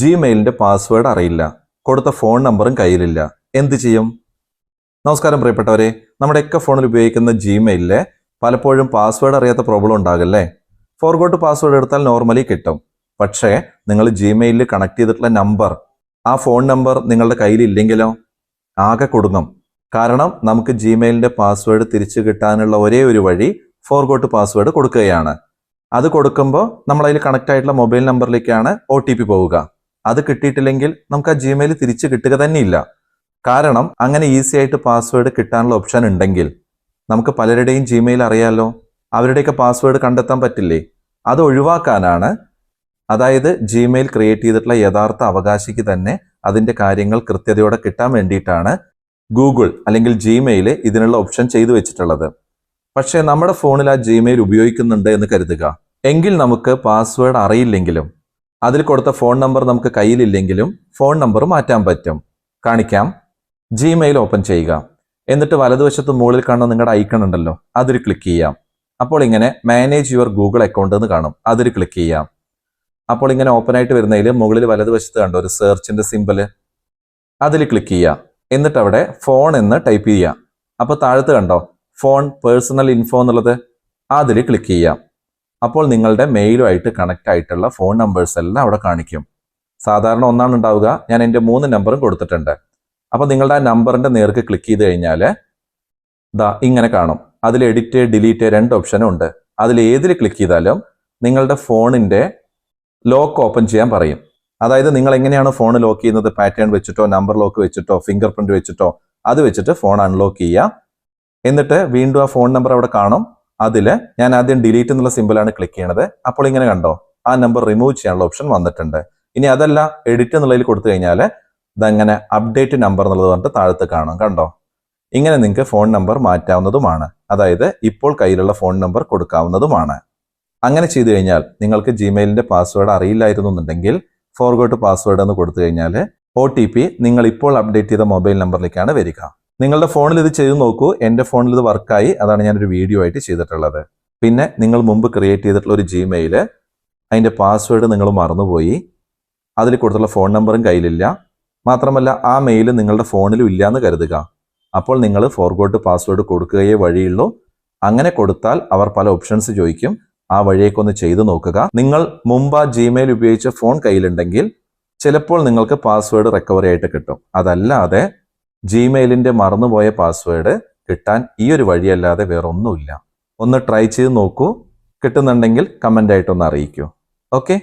ജിമെയിലിന്റെ password അറിയില്ല. കൊടുത്ത phone നമ്പറും കയ്യിലില്ല. എന്ത് ചെയ്യും? നമസ്കാരം പ്രിയപ്പെട്ടവരെ. നമ്മുടെയൊക്കെ ഫോണിൽ ഉപയോഗിക്കുന്ന ജിമെയിലിലെ പലപ്പോഴും പാസ്വേഡ് അറിയാത്ത പ്രോബ്ലം ഉണ്ടാകല്ലേ? ഫോർഗോട്ട് പാസ്വേഡ് എടുത്താൽ നോർമലി കിട്ടും. പക്ഷേ നിങ്ങൾ ജിമെയിലിൽ കണക്ട് ചെയ്തിട്ടുള്ള നമ്പർ ആ ഫോൺ നമ്പർ നിങ്ങളുടെ കയ്യിലില്ലെങ്കിലോ? ആകെ കുടുങ്ങും. കാരണം നമുക്ക് ജിമെയിലിന്റെ പാസ്വേഡ് തിരിച്ചു കിട്ടാനുള്ള ഒരേ ഒരു വഴി ഫോർഗോട്ട് പാസ്വേഡ് കൊടുക്കുകയാണ്. അത് കൊടുക്കുമ്പോൾ നമ്മളതിൽ കണക്റ്റ് ആയിട്ടുള്ള മൊബൈൽ നമ്പറിലേക്കാണ് ഒ ടി പി പോവുക. അത് കിട്ടിയിട്ടില്ലെങ്കിൽ നമുക്ക് ആ ജിമെയിൽ തിരിച്ച് കിട്ടുക തന്നെയില്ല. കാരണം അങ്ങനെ ഈസി ആയിട്ട് പാസ്വേഡ് കിട്ടാനുള്ള ഓപ്ഷൻ ഉണ്ടെങ്കിൽ നമുക്ക് പലരുടെയും ജിമെയിൽ അറിയാലോ? അവരുടെയൊക്കെ പാസ്വേഡ് കണ്ടെത്താൻ പറ്റില്ലേ? അത് ഒഴിവാക്കാനാണ് അതായത് ജിമെയിൽ ക്രിയേറ്റ് ചെയ്തിട്ടുള്ള യഥാർത്ഥ അവകാശിക്ക് തന്നെ അതിന്റെ കാര്യങ്ങൾ കൃത്യതയോടെ കിട്ടാൻ വേണ്ടിയിട്ടാണ് ഗൂഗിൾ അല്ലെങ്കിൽ ജിമെയിൽ ഇതിനുള്ള ഓപ്ഷൻ ചെയ്തു വെച്ചിട്ടുള്ളത്. പക്ഷേ നമ്മുടെ ഫോണിൽ ആ ജിമെയിൽ ഉപയോഗിക്കുന്നുണ്ട് എന്ന് കരുതുക. എങ്കിൽ നമുക്ക് പാസ്വേഡ് അറിയില്ലെങ്കിലും അതിൽ കൊടുത്ത ഫോൺ നമ്പർ നമുക്ക് കയ്യിലില്ലെങ്കിലും ഫോൺ നമ്പർ മാറ്റാൻ പറ്റും. കാണിക്കാം. ജിമെയിൽ ഓപ്പൺ ചെയ്യുക. എന്നിട്ട് വലതുവശത്ത് മുകളിൽ കാണുന്ന നിങ്ങളുടെ ഐക്കൺ ഉണ്ടല്ലോ അതിൽ ക്ലിക്ക് ചെയ്യാം. അപ്പോൾ ഇങ്ങനെ മാനേജ് യുവർ ഗൂഗിൾ അക്കൗണ്ട് എന്ന് കാണും. അതിൽ ക്ലിക്ക് ചെയ്യാം. അപ്പോൾ ഇങ്ങനെ ഓപ്പൺ ആയിട്ട് വരുന്നതിൽ മുകളിൽ വലതുവശത്ത് കണ്ടോ ഒരു സെർച്ചിന്റെ സിമ്പിൾ അതിൽ ക്ലിക്ക് ചെയ്യുക എന്നിട്ട് അവിടെ ഫോൺ എന്ന് ടൈപ്പ് ചെയ്യുക അപ്പോൾ താഴത്ത് കണ്ടോ ഫോൺ പേഴ്സണൽ ഇൻഫോ എന്നുള്ളത് അതിൽ ക്ലിക്ക് ചെയ്യാം. അപ്പോൾ നിങ്ങളുടെ മെയിലുമായിട്ട് കണക്ട് ആയിട്ടുള്ള ഫോൺ നമ്പേഴ്സ് എല്ലാം അവിടെ കാണിക്കും. സാധാരണ ഒന്നാണ് ഉണ്ടാവുക. ഞാൻ എന്റെ മൂന്ന് നമ്പറും കൊടുത്തിട്ടുണ്ട്. അപ്പോൾ നിങ്ങളുടെ ആ നമ്പറിന്റെ നേർക്ക് ക്ലിക്ക് ചെയ്ത് കഴിഞ്ഞാൽ ദാ ഇങ്ങനെ കാണും. അതിൽ എഡിറ്റ് ഡിലീറ്റ് രണ്ട് ഓപ്ഷനും ഉണ്ട്. അതിൽ ഏതിൽ ക്ലിക്ക് ചെയ്താലും നിങ്ങളുടെ ഫോണിന്റെ ലോക്ക് ഓപ്പൺ ചെയ്യാൻ പറയും. അതായത് നിങ്ങൾ എങ്ങനെയാണ് ഫോൺ ലോക്ക് ചെയ്യുന്നത്? പാറ്റേൺ വെച്ചിട്ടോ നമ്പർ ലോക്ക് വെച്ചിട്ടോ ഫിംഗർ പ്രിന്റ് വെച്ചിട്ടോ അത് വെച്ചിട്ട് ഫോൺ അൺലോക്ക് ചെയ്യുക. എന്നിട്ട് വീണ്ടും ആ ഫോൺ നമ്പർ അവിടെ കാണും. അതിൽ ഞാൻ ആദ്യം ഡിലീറ്റ് എന്നുള്ള സിമ്പിളാണ് ക്ലിക്ക് ചെയ്യണത്. അപ്പോൾ ഇങ്ങനെ കണ്ടോ ആ നമ്പർ റിമൂവ് ചെയ്യാനുള്ള ഓപ്ഷൻ വന്നിട്ടുണ്ട്. ഇനി അതല്ല എഡിറ്റ് എന്നുള്ളതിൽ കൊടുത്തു കഴിഞ്ഞാൽ ഇതങ്ങനെ അപ്ഡേറ്റ് നമ്പർ എന്നുള്ളത് പറഞ്ഞിട്ട് താഴത്ത് കാണും. കണ്ടോ? ഇങ്ങനെ നിങ്ങൾക്ക് ഫോൺ നമ്പർ മാറ്റാവുന്നതുമാണ്. അതായത് ഇപ്പോൾ കയ്യിലുള്ള ഫോൺ നമ്പർ കൊടുക്കാവുന്നതുമാണ്. അങ്ങനെ ചെയ്തു കഴിഞ്ഞാൽ നിങ്ങൾക്ക് ജിമെയിലിന്റെ പാസ്വേഡ് അറിയില്ലായിരുന്നു എന്നുണ്ടെങ്കിൽ ഫോർഗോട്ട് പാസ്വേഡ് എന്ന് കൊടുത്തു കഴിഞ്ഞാൽ ഒ നിങ്ങൾ ഇപ്പോൾ അപ്ഡേറ്റ് ചെയ്ത മൊബൈൽ നമ്പറിലേക്കാണ് വരിക. നിങ്ങളുടെ ഫോണിൽ ഇത് ചെയ്ത് നോക്കൂ. എന്റെ ഫോണിൽ ഇത് വർക്കായി. അതാണ് ഞാനൊരു വീഡിയോ ആയിട്ട് ചെയ്തിട്ടുള്ളത്. പിന്നെ നിങ്ങൾ മുമ്പ് ക്രിയേറ്റ് ചെയ്തിട്ടുള്ള ഒരു ജിമെയിൽ അതിന്റെ പാസ്വേഡ് നിങ്ങൾ മറന്നുപോയി. അതിൽ കൊടുത്തുള്ള ഫോൺ നമ്പറും കയ്യിലില്ല. മാത്രമല്ല ആ മെയിൽ നിങ്ങളുടെ ഫോണിലും ഇല്ല എന്ന് കരുതുക. അപ്പോൾ നിങ്ങൾ ഫോർഗോട്ട് പാസ്വേഡ് കൊടുക്കുകയേ വഴിയുള്ളൂ. അങ്ങനെ കൊടുത്താൽ അവർ പല ഓപ്ഷൻസ് ചോദിക്കും. ആ വഴിയേക്കൊന്ന് ചെയ്തു നോക്കുക. നിങ്ങൾ മുമ്പ് ആ ജിമെയിൽ ഉപയോഗിച്ച ഫോൺ കയ്യിലുണ്ടെങ്കിൽ ചിലപ്പോൾ നിങ്ങൾക്ക് പാസ്വേഡ് റിക്കവറി ആയിട്ട് കിട്ടും. അതല്ലാതെ ജിമെയിലിന്റെ മറന്നുപോയ പാസ്വേഡ് കിട്ടാൻ ഈ ഒരു വഴിയല്ലാതെ വേറെ ഒന്നുമില്ല ഒന്ന് ട്രൈ ചെയ്ത് നോക്കൂ. കിട്ടുന്നുണ്ടെങ്കിൽ കമന്റ് ആയിട്ടൊന്ന് അറിയിക്കൂ. ഓക്കെ